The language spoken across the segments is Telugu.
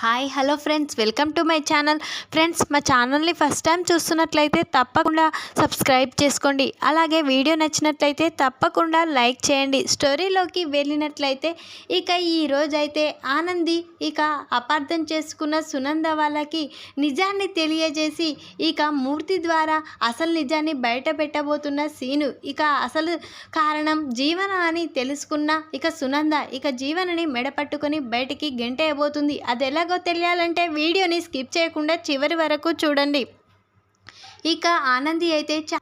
Hi hello friends. Welcome to my channel. Friends మా ఛానల్ని ఫస్ట్ టైం చూస్తున్నట్లయితే తప్పకుండా సబ్స్క్రైబ్ చేసుకోండి. అలాగే వీడియో నచ్చినట్లయితే తప్పకుండా లైక్ చేయండి. స్టోరీలోకి వెళ్ళినట్లయితే ఇక ఈ రోజైతే ఆనంది ఇక అపార్థం చేసుకున్న సునంద వాళ్ళకి నిజాన్ని తెలియజేసి ఇక మూర్తి ద్వారా అసలు నిజాన్ని బయట పెట్టబోతున్న సీను ఇక అసలు కారణం జీవన అని తెలుసుకున్న ఇక సునంద ఇక జీవనని మెడపట్టుకొని బయటికి గెంటేయబోతుంది. అది ఎలాగో తెలియాలంటే వీడియోని స్కిప్ చేయకుండా చివరి వరకు చూడండి. ఇక ఆనంది అయితే చా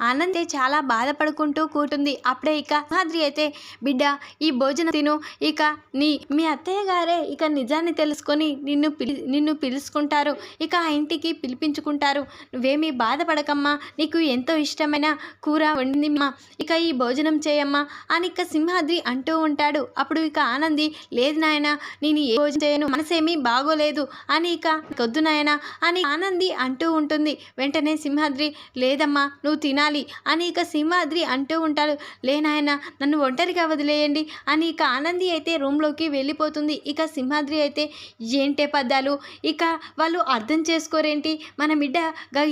ఆనందే చాలా బాధపడుకుంటూ కూటుంది. అప్పుడే ఇక మాద్రి అయితే బిడ్డ ఈ భోజనం తిను. ఇక నీ మీ అత్తయ్య గారే ఇక నిజాన్ని తెలుసుకొని నిన్ను పిలి నిన్ను పిలుచుకుంటారు. ఇక ఆ ఇంటికి పిలిపించుకుంటారు. నువ్వేమీ బాధపడకమ్మా. నీకు ఎంతో ఇష్టమైన కూర వండిందిమ్మా. ఇక ఈ భోజనం చేయమ్మా అని ఇక సింహాద్రి అంటూ ఉంటాడు. అప్పుడు ఇక ఆనంది లేదు నాయన నేను ఏ భోజనం చేయను. మనసేమీ బాగోలేదు అని ఇక కొద్దు నాయన అని ఆనంది అంటూ ఉంటుంది. వెంటనే సింహాద్రి లేదమ్మా నువ్వు తినాలి అని ఇక సింహాద్రి అంటూ ఉంటాడు. లేనాయన నన్ను ఒంటరిగా వదిలేయండి అని ఇక ఆనంది అయితే రూమ్లోకి వెళ్ళిపోతుంది. ఇక సింహాద్రి అయితే ఏంటే పద్దాలు? ఇక వాళ్ళు అర్థం చేసుకోరేంటి? మన బిడ్డ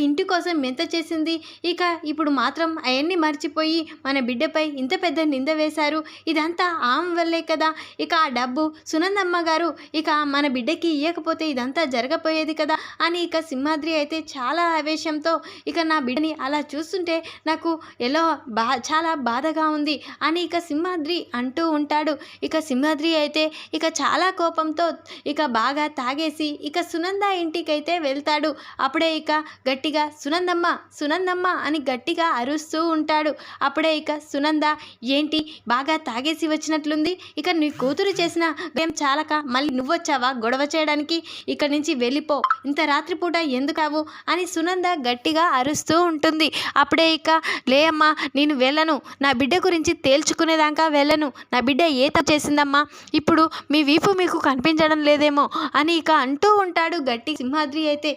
ఇంటి కోసం ఎంత చేసింది? ఇక ఇప్పుడు మాత్రం అవన్నీ మర్చిపోయి మన బిడ్డపై ఇంత పెద్ద నింద వేశారు. ఇదంతా ఆమె వల్లే కదా? ఇక ఆ డబ్బు సునందమ్మ గారు ఇక మన బిడ్డకి ఇవ్వకపోతే ఇదంతా జరగపోయేది కదా? అని ఇక సింహాద్రి అయితే చాలా ఆవేశంతో ఇక నా బిడ్డని అలా చూస్తుంటే నాకు ఎలా బా చాలా బాధగా ఉంది అని ఇక సింహాద్రి అంటూ ఉంటాడు. ఇక సింహాద్రి అయితే ఇక చాలా కోపంతో ఇక బాగా తాగేసి ఇక సునంద ఇంటికైతే వెళ్తాడు. అప్పుడే ఇక గట్టిగా సునందమ్మ సునందమ్మ అని గట్టిగా అరుస్తూ ఉంటాడు. అప్పుడే ఇక సునంద ఏంటి బాగా తాగేసి వచ్చినట్లుంది? ఇక నీ కూతురు చేసిన గేమ్ చాలక మళ్ళీ నువ్వొచ్చావా గొడవ చేయడానికి? ఇక్కడి నుంచి వెళ్ళిపో ఇంత రాత్రిపూట ఎందుకావు? అని సునంద గట్టిగా అరుస్తూ ఉంటుంది. అప్పుడే ఇక లే అమ్మా నేను వెళ్ళను. నా బిడ్డ గురించి తేల్చుకునేదాకా వెళ్ళను. నా బిడ్డ ఏ తప్పు చేసిందమ్మా? ఇప్పుడు మీ వీపు మీకు కనిపించడం లేదేమో అని ఇక అంటూ ఉంటాడు గట్టి సింహాద్రి అయితే.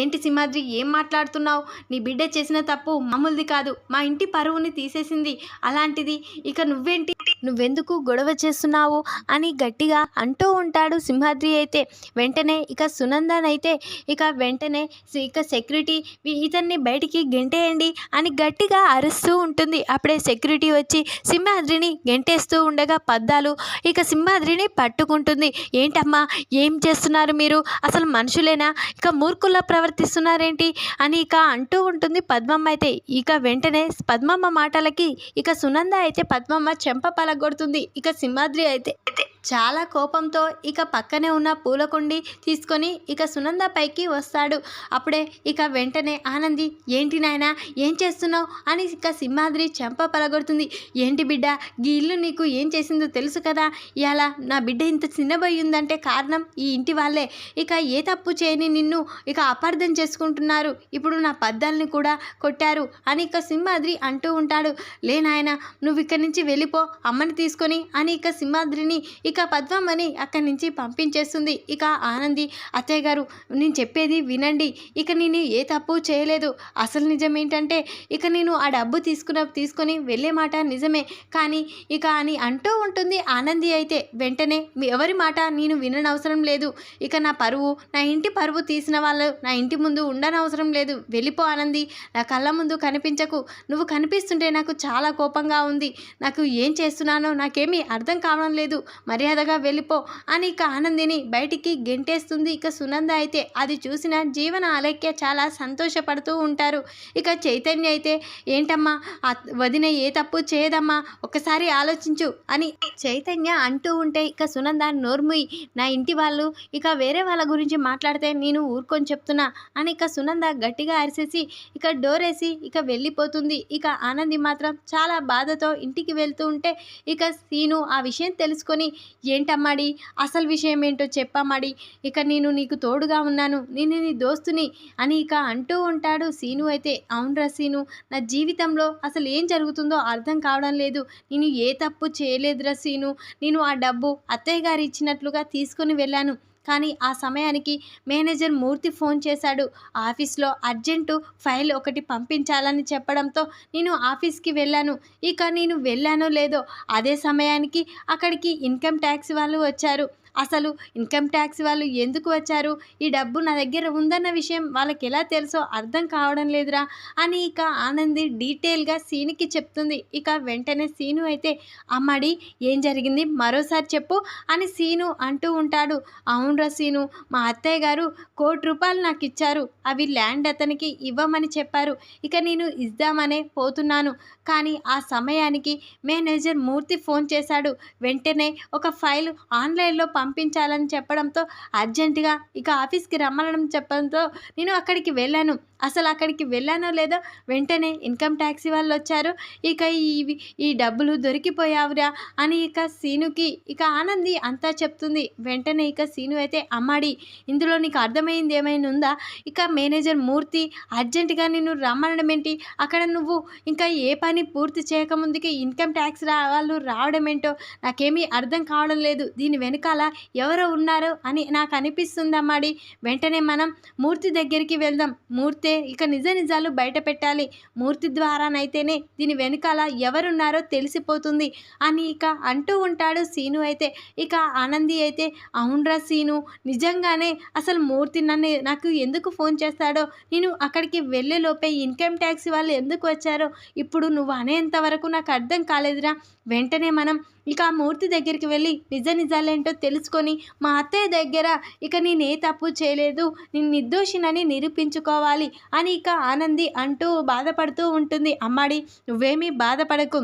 ఏంటి సింహాద్రి ఏం మాట్లాడుతున్నావు? నీ బిడ్డ చేసిన తప్పు మామూలుది కాదు. మా ఇంటి పరువుని తీసేసింది. అలాంటిది. ఇక నువ్వేంటి? నువ్వెందుకు గొడవ చేస్తున్నావు? అని గట్టిగా అంటూ ఉంటాడు సింహాద్రి అయితే. వెంటనే ఇక సునందన్ అయితే ఇక వెంటనే ఇక సెక్యూరిటీ ఇతన్ని బయటికి గెంటేయండి అని గట్టిగా అరుస్తూ ఉంటుంది. అప్పుడే సెక్యూరిటీ వచ్చి సింహాద్రిని గెంటేస్తూ ఉండగా పద్దాలు ఇక సింహాద్రిని పట్టుకుంటుంది. ఏంటమ్మా? ఏం చేస్తున్నారు మీరు? అసలు మనుషులేనా? ఇక మూర్ఖుల్లా ప్రవర్తిస్తున్నారేంటి? అని ఇక అంటూ ఉంటుంది పద్మమ్మ అయితే. ఇక వెంటనే పద్మమ్మ మాటలకి ఇక సునంద అయితే పద్మమ్మ చెంప పలగొడుతుంది. ఇక సింహాద్రి అయితే చాలా కోపంతో ఇక పక్కనే ఉన్న పూలకుండి తీసుకొని ఇక సునంద పైకి వస్తాడు. అప్పుడే ఇక వెంటనే ఆనంది ఏంటి నాయనా ఏం చేస్తున్నావు? అని ఇక సింహాద్రి చెంప పలగొడుతుంది. ఏంటి బిడ్డ ఈ ఇల్లు నీకు ఏం చేసిందో తెలుసు కదా? ఇలా నా బిడ్డ ఇంత చిన్నబోయి ఉందంటే కారణం ఈ ఇంటి వాళ్ళే. ఇక ఏ తప్పు చేయని నిన్ను ఇక అపార్థం చేసుకుంటున్నారు. ఇప్పుడు నా పద్దాలని కూడా కొట్టారు అని ఇక సింహాద్రి అంటూ ఉంటాడు. లేనాయన నువ్వు ఇక్కడి నుంచి వెళ్ళిపో అమ్మని తీసుకొని అని ఇక సింహాద్రిని ఇక ఇక పద్మమ్మని అక్కడి నుంచి పంపించేస్తుంది. ఇక ఆనంది అత్తయ్య గారు నేను చెప్పేది వినండి. ఇక నేను ఏ తప్పు చేయలేదు. అసలు నిజం ఏంటంటే ఇక నేను ఆ డబ్బు తీసుకున్న తీసుకొని వెళ్ళే మాట నిజమే. కానీ ఇక అని అంటూ ఉంటుంది ఆనంది అయితే. వెంటనే ఎవరి మాట నేను విననవసరం లేదు. ఇక నా పరువు నా ఇంటి పరువు తీసిన వాళ్ళు నా ఇంటి ముందు ఉండనవసరం లేదు. వెళ్ళిపో ఆనంది నా కళ్ళ ముందు కనిపించకు. నువ్వు కనిపిస్తుంటే నాకు చాలా కోపంగా ఉంది. నాకు ఏం చేస్తున్నానో నాకేమీ అర్థం కావడం లేదు. మరి మర్యాదగా వెళ్ళిపో అని ఇక ఆనందిని బయటికి గెంటేస్తుంది. ఇక సునంద అయితే అది చూసిన జీవన అలక్య చాలా సంతోషపడుతూ ఉంటారు. ఇక చైతన్య అయితే ఏంటమ్మా వదిన ఏ తప్పు చేయదమ్మా? ఒకసారి ఆలోచించు అని చైతన్య అంటూ ఉంటే ఇక సునంద నోర్ముయి నా ఇంటి వాళ్ళు ఇక వేరే వాళ్ళ గురించి మాట్లాడితే నేను ఊరుకొని చెప్తున్నా అని ఇక సునంద గట్టిగా అరిసేసి ఇక డోరేసి ఇక వెళ్ళిపోతుంది. ఇక ఆనంది మాత్రం చాలా బాధతో ఇంటికి వెళ్తూ ఉంటే ఇక సీను ఆ విషయం తెలుసుకొని ఏంటమ్మాడి అసలు విషయం ఏంటో చెప్పమ్మాడి ఇక నేను నీకు తోడుగా ఉన్నాను. నేను నీ దోస్తుని అని ఇక అంటూ ఉంటాడు సీను అయితే. అవునరా సీను నా జీవితంలో అసలు ఏం జరుగుతుందో అర్థం కావడం లేదు. నేను ఏ తప్పు చేయలేదురా సీను. నేను ఆ డబ్బు అత్తయ్య గారు ఇచ్చినట్లుగా తీసుకొని వెళ్ళాను. కానీ ఆ సమయానికి మేనేజర్ మూర్తి ఫోన్ చేశాడు. ఆఫీస్లో అర్జెంటు ఫైల్ ఒకటి పంపించాలని చెప్పడంతో నేను ఆఫీస్కి వెళ్ళాను. ఇక నేను వెళ్ళానో లేదో అదే సమయానికి అక్కడికి ఇన్కమ్ ట్యాక్స్ వాళ్ళు వచ్చారు. అసలు ఇన్కమ్ ట్యాక్స్ వాళ్ళు ఎందుకు వచ్చారు? ఈ డబ్బు నా దగ్గర ఉందన్న విషయం వాళ్ళకి ఎలా తెలుసో అర్థం కావడం లేదురా అని ఇక ఆనంది డీటెయిల్గా సీనుకి చెప్తుంది. ఇక వెంటనే సీను అయితే అమ్మడి ఏం జరిగింది? మరోసారి చెప్పు అని సీను అంటూ ఉంటాడు. అవునరా సీను మా అత్తయ్య గారు కోటి రూపాయలు నాకు ఇచ్చారు. అవి ల్యాండ్ అతనికి ఇవ్వమని చెప్పారు. ఇక నేను ఇద్దామనే పోతున్నాను. కానీ ఆ సమయానికి మేనేజర్ మూర్తి ఫోన్ చేశాడు. వెంటనే ఒక ఫైల్ ఆన్లైన్లో పంపించాలని చెప్పడంతో అర్జెంటుగా ఇక ఆఫీస్కి రమ్మనడం చెప్పడంతో నేను అక్కడికి వెళ్ళాను. అసలు అక్కడికి వెళ్ళానో లేదో వెంటనే ఇన్కమ్ ట్యాక్సీ వాళ్ళు వచ్చారు. ఇక ఈ ఈ డబ్బులు దొరికిపోయావురా అని ఇక సీనుకి ఇక ఆనంది అంతా చెప్తుంది. వెంటనే ఇక సీను అయితే అమ్మాడి ఇందులో నీకు అర్థమైంది ఏమైనా ఉందా? ఇక మేనేజర్ మూర్తి అర్జెంటుగా నిన్ను రమ్మనడం ఏంటి? అక్కడ నువ్వు ఇంకా ఏ పని పూర్తి చేయకముందుకి ఇన్కమ్ ట్యాక్స్ రా వాళ్ళు రావడం ఏంటో నాకేమీ అర్థం కావడం లేదు. దీని వెనకాల ఎవరో ఉన్నారు అని నాకు అనిపిస్తుంది అమ్మాడి వెంటనే మనం మూర్తి దగ్గరికి వెళ్దాం. మూర్తే ఇక నిజ నిజాలు బయట పెట్టాలి. మూర్తి ద్వారానైతేనే దీని వెనకాల ఎవరున్నారో తెలిసిపోతుంది అని ఇక అంటూ ఉంటాడు సీను అయితే. ఇక ఆనంది అయితే అవునరా సీను నిజంగానే అసలు మూర్తి నన్ను నాకు ఎందుకు ఫోన్ చేస్తాడో? నేను అక్కడికి వెళ్ళే లోపే ఇన్కమ్ ట్యాక్స్ వాళ్ళు ఎందుకు వచ్చారో? ఇప్పుడు నువ్వు అనేంత వరకు నాకు అర్థం కాలేదురా. వెంటనే మనం ఇక ఆ మూర్తి దగ్గరికి వెళ్ళి నిజ నిజాలేంటో తెలుసుకొని మా అత్తయ్య దగ్గర ఇక నేనే తప్పు చేయలేదు నేను నిర్దోషినని నిరూపించుకోవాలి అని ఇక ఆనంది అంటూ బాధపడుతూ ఉంటుంది. అమ్మాడి నువ్వేమీ బాధపడకు.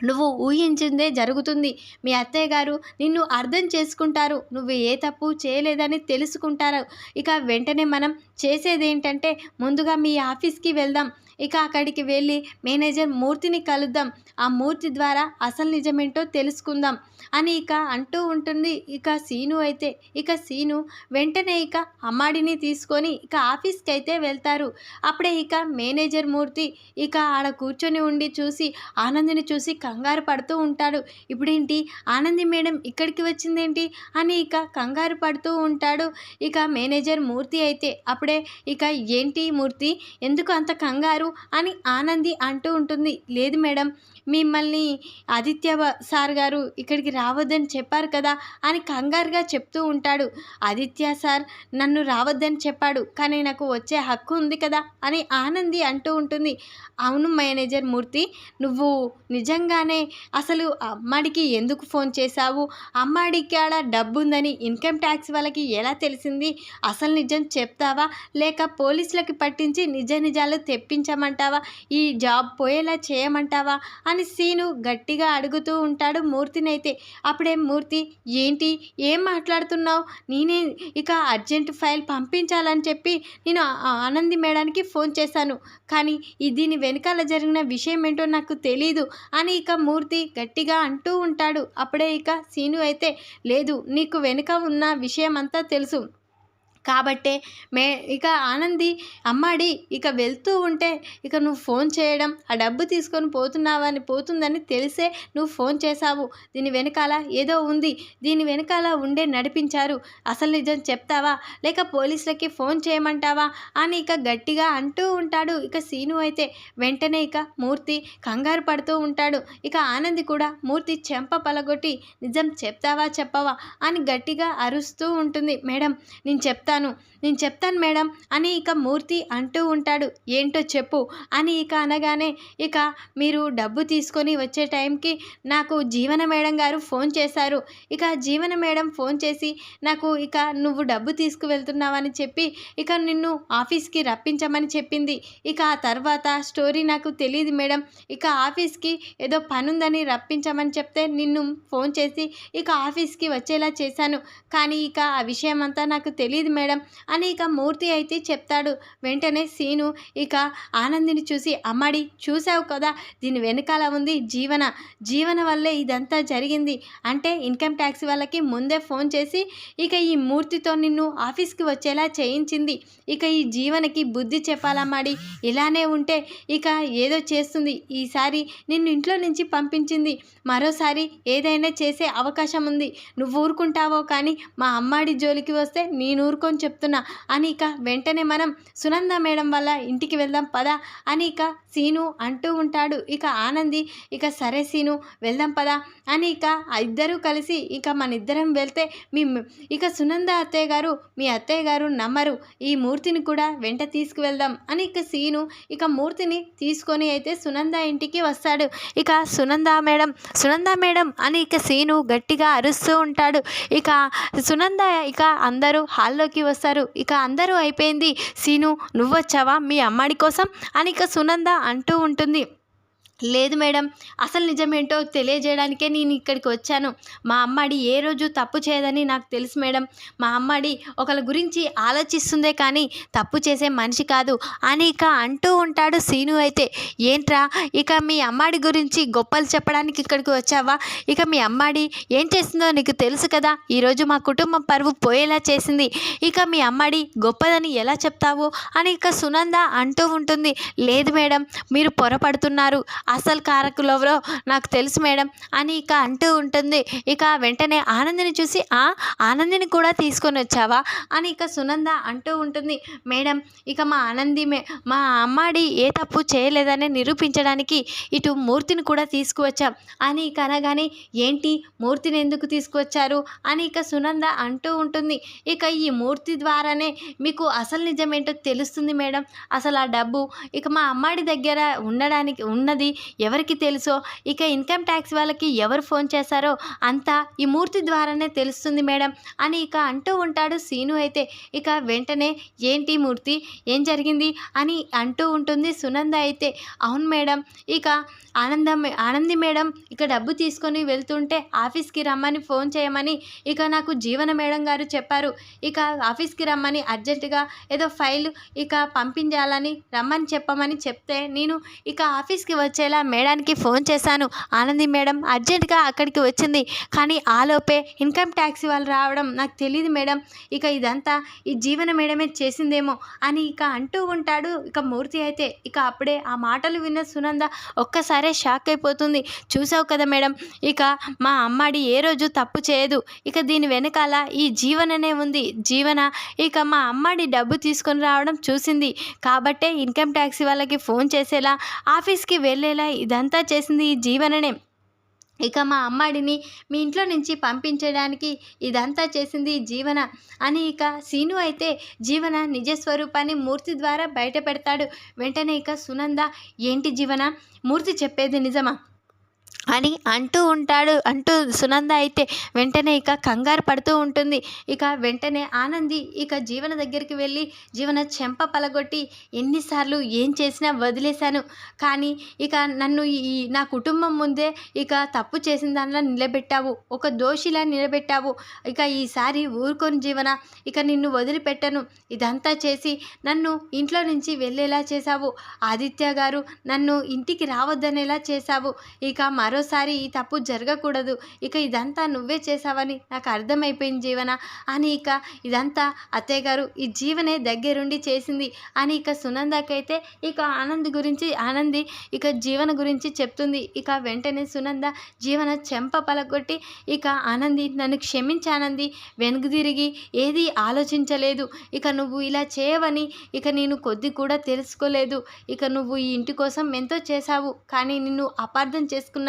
నువ్వు ఊహించిందే జరుగుతుంది. మీ అత్తయ్య గారు నిన్ను అర్థం చేసుకుంటారు. నువ్వు ఏ తప్పు చేయలేదని తెలుసుకుంటారు. ఇక వెంటనే మనం చేసేది ఏంటంటే ముందుగా మీ ఆఫీస్కి వెళ్దాం. ఇక అక్కడికి వెళ్ళి మేనేజర్ మూర్తిని కలుద్దాం. ఆ మూర్తి ద్వారా అసలు నిజమేంటో తెలుసుకుందాం అని ఇక అంటూ ఉంటుంది. ఇక సీను అయితే ఇక సీను వెంటనే ఇక అమ్మాడిని తీసుకొని ఇక ఆఫీస్కి అయితే వెళ్తారు. అప్పుడే ఇక మేనేజర్ మూర్తి ఇక ఆడ కూర్చొని ఉండి చూసి ఆనందిని చూసి కంగారు పడుతూ ఉంటాడు. ఇప్పుడేంటి? ఆనంది మేడం ఇక్కడికి వచ్చిందేంటి? అని ఇక కంగారు పడుతూ ఉంటాడు. ఇక మేనేజర్ మూర్తి అయితే అప్పుడే ఇక ఏంటి మూర్తి? ఎందుకు అంత కంగారు? అని ఆనంది అంటూ ఉంటుంది. లేదు మేడం మిమ్మల్ని ఆదిత్య సార్ గారు ఇక్కడికి రావద్దని చెప్పారు కదా అని కంగారుగా చెప్తూ ఉంటాడు. ఆదిత్య సార్ నన్ను రావద్దని చెప్పాడు కానీ నాకు వచ్చే హక్కు ఉంది కదా అని ఆనంది అంటూ ఉంటుంది. అవును మేనేజర్ మూర్తి నువ్వు నిజంగా నిజంగానే అసలు అమ్మాడికి ఎందుకు ఫోన్ చేశావు? అమ్మాడికి ఆడ డబ్బు ఉందని ఇన్కమ్ ట్యాక్స్ వాళ్ళకి ఎలా తెలిసింది? అసలు నిజం చెప్తావా? లేక పోలీసులకి పట్టించి నిజ నిజాలు తెప్పించమంటావా? ఈ జాబ్ పోయేలా చేయమంటావా? అని సీను గట్టిగా అడుగుతూ ఉంటాడు మూర్తినైతే. అప్పుడే మూర్తి ఏంటి? ఏం మాట్లాడుతున్నావు? నేనే ఇక అర్జెంట్ ఫైల్ పంపించాలని చెప్పి నేను ఆనంది మేడానికి ఫోన్ చేశాను. కానీ ఈ దీని వెనకాల జరిగిన విషయం ఏంటో నాకు తెలీదు అని ఇక మూర్తి గట్టిగా అంటూ ఉంటాడు. అప్పుడే ఇక సీను అయితే లేదు నీకు వెనుక ఉన్న విషయం అంతా తెలుసు. కాబట్టే మే ఇక ఆనంది అమ్మాడి ఇక వెళ్తూ ఉంటే ఇక నువ్వు ఫోన్ చేయడం ఆ డబ్బు తీసుకొని పోతున్నావని పోతుందని తెలిసే నువ్వు ఫోన్ చేశావు. దీని వెనకాల ఏదో ఉంది. దీని వెనకాల ఉండే నడిపించారు. అసలు నిజం చెప్తావా? లేక పోలీసులకి ఫోన్ చేయమంటావా? అని ఇక గట్టిగా అంటూ ఉంటాడు ఇక సీను అయితే. వెంటనే ఇక మూర్తి కంగారు పడుతూ ఉంటాడు. ఇక ఆనంది కూడా మూర్తి చెంప పలగొట్టి నిజం చెప్తావా చెప్పవా? అని గట్టిగా అరుస్తూ ఉంటుంది. మేడం నేను చెప్తాను. నేను చెప్తాను మేడం అని ఇక మూర్తి అంటూ ఉంటాడు. ఏంటో చెప్పు అని ఇక అనగానే ఇక మీరు డబ్బు తీసుకొని వచ్చే టైంకి నాకు జీవన మేడం గారు ఫోన్ చేశారు. ఇక జీవన మేడం ఫోన్ చేసి నాకు ఇక నువ్వు డబ్బు తీసుకువెళ్తున్నావని చెప్పి ఇక నిన్ను ఆఫీస్కి రప్పించమని చెప్పింది. ఇక ఆ తర్వాత స్టోరీ నాకు తెలియదు మేడం. ఇక ఆఫీస్కి ఏదో పనుందని రప్పించమని చెప్తే నిన్ను ఫోన్ చేసి ఇక ఆఫీస్కి వచ్చేలా చేశాను. కానీ ఇక ఆ విషయం అంతా నాకు తెలియదు మేడం. అని ఇక మూర్తి అయితే చెప్తాడు. వెంటనే సీను ఇక ఆనందిని చూసి అమ్మాడి చూసావు కదా దీని వెనకాల ఉంది జీవన. జీవన వల్లే ఇదంతా జరిగింది. అంటే ఇన్కమ్ ట్యాక్స్ వాళ్ళకి ముందే ఫోన్ చేసి ఇక ఈ మూర్తితో నిన్ను ఆఫీస్కి వచ్చేలా చేయించింది. ఇక ఈ జీవనకి బుద్ధి చెప్పాలమ్మాడి ఇలానే ఉంటే ఇక ఏదో చేస్తుంది. ఈసారి నిన్ను ఇంట్లో నుంచి పంపించింది. మరోసారి ఏదైనా చేసే అవకాశం ఉంది. నువ్వు ఊరుకుంటావో కానీ మా అమ్మాడి జోలికి వస్తే నేను ఊరుకొని. ఫోన్ చెప్తున్నా. అని ఇక వెంటనే మనం సునంద మేడం వల్ల ఇంటికి వెళ్దాం పదా. అని ఇక సీను అంటూ ఉంటాడు. ఇక ఆనంది ఇక సరే సీను వెళ్దాం పదా. అని ఇక ఇద్దరూ కలిసి ఇక మన ఇద్దరం వెళ్తే మీ ఇక సునంద అత్తయ్య గారు మీ అత్తయ్య గారు నమ్మరు. ఈ మూర్తిని కూడా వెంట తీసుకువెళ్దాం. అని ఇక సీను ఇక మూర్తిని తీసుకొని అయితే సునంద ఇంటికి వస్తాడు. ఇక సునంద మేడం సునంద మేడం అని ఇక సీను గట్టిగా అరుస్తూ ఉంటాడు. ఇక సునంద ఇక అందరూ హాల్లోకి వస్తారు. ఇక అందరూ అయిపోయింది. సీను నువ్వు వచ్చావా మీ అమ్మాడి కోసం? అని ఇక సునంద అంటూ ఉంటుంది. లేదు మేడం. అసలు నిజమేంటో తెలియజేయడానికే నేను ఇక్కడికి వచ్చాను. మా అమ్మాడి ఏ రోజు తప్పు చేయదని నాకు తెలుసు మేడం. మా అమ్మాడి ఒకరి గురించి ఆలోచిస్తుందే కానీ తప్పు చేసే మనిషి కాదు. అని ఇక అంటూ ఉంటాడు సీను అయితే. ఏంట్రా? ఇక మీ అమ్మాడి గురించి గొప్పలు చెప్పడానికి ఇక్కడికి వచ్చావా? ఇక మీ అమ్మాడి ఏం చేసిందో నీకు తెలుసు కదా? ఈరోజు మా కుటుంబం పరువు పోయేలా చేసింది. ఇక మీ అమ్మాడి గొప్పదని ఎలా చెప్తావు? అని ఇక సునంద అంటూ ఉంటుంది. లేదు మేడం మీరు పొరపడుతున్నారు. అసలు కారకులెవరో నాకు తెలుసు మేడం అని ఇక అంటూ ఉంటుంది. ఇక వెంటనే ఆనందిని చూసి ఆ ఆనందిని కూడా తీసుకొని వచ్చావా? అని ఇక సునంద అంటూ ఉంటుంది. మేడం ఇక మా ఆనంది మే మా అమ్మాడి ఏ తప్పు చేయలేదని నిరూపించడానికి ఇటు మూర్తిని కూడా తీసుకువచ్చాం. అని ఇక అనగానే ఏంటి? మూర్తిని ఎందుకు తీసుకువచ్చారు? అని ఇక సునంద అంటూ ఉంటుంది. ఇక ఈ మూర్తి ద్వారానే మీకు అసలు నిజమేంటో తెలుస్తుంది మేడం. అసలు ఆ డబ్బు ఇక మా అమ్మాడి దగ్గర ఉండడానికి ఉన్నది ఎవరికి తెలుసో? ఇక ఇన్కమ్ ట్యాక్స్ వాళ్ళకి ఎవరు ఫోన్ చేశారో అంతా ఈ మూర్తి ద్వారానే తెలుస్తుంది మేడం. అని ఇక అంటూ ఉంటాడు సీను అయితే. ఇక వెంటనే ఏంటి మూర్తి? ఏం జరిగింది? అని అంటూ ఉంటుంది సునంద అయితే. అవును మేడం ఇక ఆనందం ఆనంది మేడం ఇక డబ్బు తీసుకొని వెళ్తుంటే ఆఫీస్కి రమ్మని ఫోన్ చేయమని ఇక నాకు జీవన మేడం గారు చెప్పారు. ఇక ఆఫీస్కి రమ్మని అర్జెంటుగా ఏదో ఫైల్ ఇక పంపించాలని రమ్మని చెప్పమని చెప్తే నేను ఇక ఆఫీస్కి వచ్చేలా మేడానికి ఫోన్ చేశాను. ఆనంది మేడం అర్జెంటుగా అక్కడికి వచ్చింది. కానీ ఆలోపే ఇన్కమ్ ట్యాక్స్ వాళ్ళు రావడం నాకు తెలియదు మేడం. ఇక ఇదంతా ఈ జీవన మేడమే చేసిందేమో అని ఇక అంటూ ఉంటాడు ఇక మూర్తి అయితే. ఇక అప్పుడే ఆ మాటలు విన్న సునంద ఒక్కసారే షాక్ అయిపోతుంది. చూసావు కదా మేడం ఇక మా అమ్మాడి ఏ రోజు తప్పు చేయదు. ఇక దీని వెనకాల ఈ జీవననే ఉంది. జీవన ఇక మా అమ్మాడి డబ్బు తీసుకొని రావడం చూసింది. కాబట్టే ఇన్కమ్ ట్యాక్స్ వాళ్ళకి ఫోన్ చేసేలా ఆఫీస్కి వెళ్ళే ఉండేలా ఇదంతా చేసింది ఈ జీవననే. ఇక మా అమ్మాడిని మీ ఇంట్లో నుంచి పంపించడానికి ఇదంతా చేసింది జీవన. అని ఇక సీను అయితే జీవన నిజ స్వరూపాన్ని మూర్తి ద్వారా బయట పెడతాడు. వెంటనే ఇక సునంద ఏంటి జీవన? మూర్తి చెప్పేది నిజమా? అని అంటూ ఉంటాడు అంటూ సునంద అయితే వెంటనే ఇక కంగారు పడుతూ ఉంటుంది. ఇక వెంటనే ఆనంది ఇక జీవన దగ్గరికి వెళ్ళి జీవన చెంప పలగొట్టి ఎన్నిసార్లు ఏం చేసినా వదిలేశాను. కానీ ఇక నన్ను ఈ నా కుటుంబం ముందే ఇక తప్పు చేసిన దానిలో నిలబెట్టావు ఒక దోషిలా నిలబెట్టావు. ఇక ఈసారి ఊరుకొని జీవన ఇక నిన్ను వదిలిపెట్టను. ఇదంతా చేసి నన్ను ఇంట్లో నుంచి వెళ్ళేలా చేశావు. ఆదిత్య గారు నన్ను ఇంటికి రావద్దనేలా చేశావు. ఇక మరోసారి ఈ తప్పు జరగకూడదు. ఇక ఇదంతా నువ్వే చేశావని నాకు అర్థమైపోయింది జీవన. అని ఇక ఇదంతా అత్తయ్య గారు ఈ జీవనే దగ్గరుండి చేసింది అని ఇక సునందకైతే ఇక ఆనంద్ గురించి ఆనంది ఇక జీవన గురించి చెప్తుంది. ఇక వెంటనే సునంద జీవన చెంప పలగొట్టి ఇక ఆనంది నన్ను క్షమించానంది వెనుక తిరిగి ఏది ఆలోచించలేదు. ఇక నువ్వు ఇలా చేయవని ఇక నేను కొద్ది కూడా తెలుసుకోలేదు. ఇక నువ్వు ఈ ఇంటి కోసం ఎంతో చేశావు. కానీ నిన్ను అపార్థం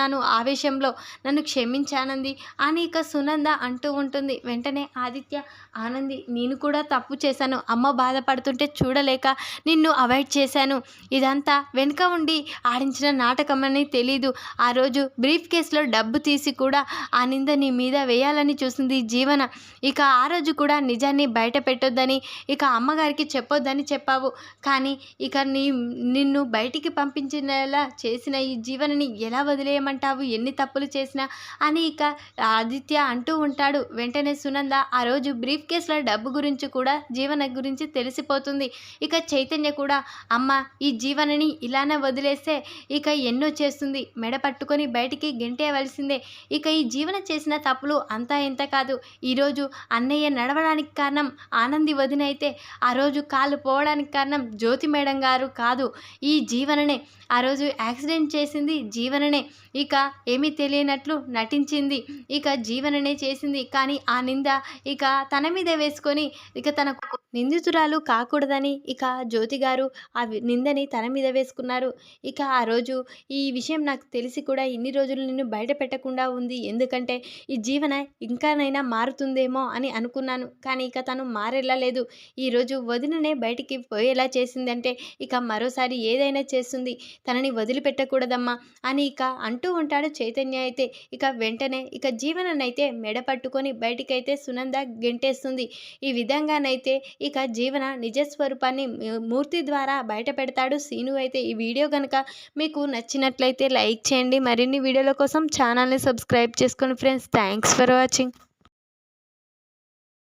చేసుకున్నాను ఆవేశంలో నన్ను క్షమించానంది అని ఇక సునంద అంటూ ఉంటుంది. వెంటనే ఆదిత్య ఆనంది నేను కూడా తప్పు చేశాను. అమ్మ బాధపడుతుంటే చూడలేక నిన్ను అవాయిడ్ చేశాను. ఇదంతా వెనుక ఉండి ఆడించిన నాటకం అని తెలీదు. ఆ రోజు బ్రీఫ్ కేసులో డబ్బు తీసి కూడా ఆ నింద నీ మీద వేయాలని చూసింది ఈ జీవన. ఇక ఆ రోజు కూడా నిజాన్ని బయట పెట్టొద్దని ఇక అమ్మగారికి చెప్పొద్దని చెప్పావు. కానీ ఇక నీ నిన్ను బయటికి పంపించినలా చేసిన ఈ జీవనని ఎలా చేయమంటావు ఎన్ని తప్పులు చేసినా? అని ఇక ఆదిత్య అంటూ ఉంటాడు. వెంటనే సునంద ఆ రోజు బ్రీఫ్ కేసులో డబ్బు గురించి కూడా జీవన గురించి తెలిసిపోతుంది. ఇక చైతన్య కూడా అమ్మ ఈ జీవనని ఇలానే వదిలేస్తే ఇక ఎన్నో చేస్తుంది. మెడ పట్టుకొని బయటికి గెంటేయవలసిందే. ఇక ఈ జీవన చేసిన తప్పులు అంతా ఇంత కాదు. ఈరోజు అన్నయ్య నడవడానికి కారణం ఆనంది వదిన అయితే ఆ రోజు కాలు పోవడానికి కారణం జ్యోతి మేడం గారు కాదు. ఈ జీవననే ఆ రోజు యాక్సిడెంట్ చేసింది జీవననే. ఇక ఏమీ తెలియనట్లు నటించింది. ఇక జీవననే చేసింది. కానీ ఆ నింద ఇక తన మీద వేసుకొని ఇక తన నిందితురాలు కాకూడదని ఇక జ్యోతి గారు ఆ నిందని తన మీద వేసుకున్నారు. ఇక ఆ రోజు ఈ విషయం నాకు తెలిసి కూడా ఇన్ని రోజులు నిన్ను బయట పెట్టకుండా ఉంది. ఎందుకంటే ఈ జీవన ఇంకానైనా మారుతుందేమో అని అనుకున్నాను. కానీ ఇక తను మారేలా లేదు. ఈరోజు వదిననే బయటికి పోయేలా చేసిందంటే ఇక మరోసారి ఏదైనా చేస్తుంది. తనని వదిలిపెట్టకూడదమ్మా అని ఇక అంటూ ఉంటాడు చైతన్య అయితే. ఇక వెంటనే ఇక జీవననైతే మెడ పట్టుకొని బయటికైతే సునంద గెంటేస్తుంది. ఈ విధంగానైతే ఇక జీవన నిజస్వరూపాన్ని మూర్తి ద్వారా బయట పెడతాడు సీను అయితే. ఈ వీడియో కనుక మీకు నచ్చినట్లయితే లైక్ చేయండి. మరిన్ని వీడియోల కోసం ఛానల్ని సబ్స్క్రైబ్ చేసుకోండి ఫ్రెండ్స్ థ్యాంక్స్ ఫర్ వాచింగ్.